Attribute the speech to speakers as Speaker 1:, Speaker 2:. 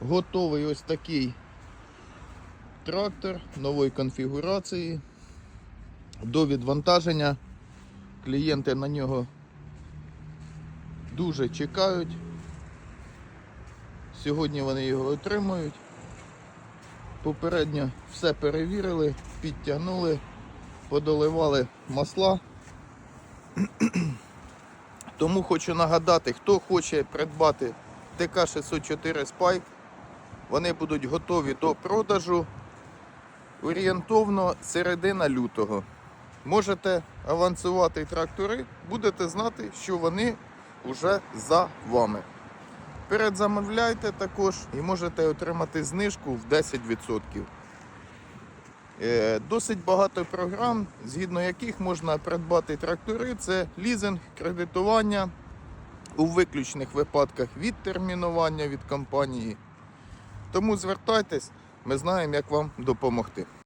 Speaker 1: Готовий ось такий трактор нової конфігурації. До відвантаження. Клієнти на нього дуже чекають. Сьогодні вони його отримують. Попередньо все перевірили, підтягнули, подоливали масла. Тому хочу нагадати, хто хоче придбати ТК-604 Spike, вони будуть готові до продажу орієнтовно середина лютого. Можете авансувати трактори, будете знати, що вони вже за вами. Передзамовляйте також і можете отримати знижку в 10%. Е, Досить багато програм, згідно яких можна придбати трактори. Це лізинг, кредитування у виключних випадках відтермінування від компанії. Тому звертайтесь, ми знаємо, як вам допомогти.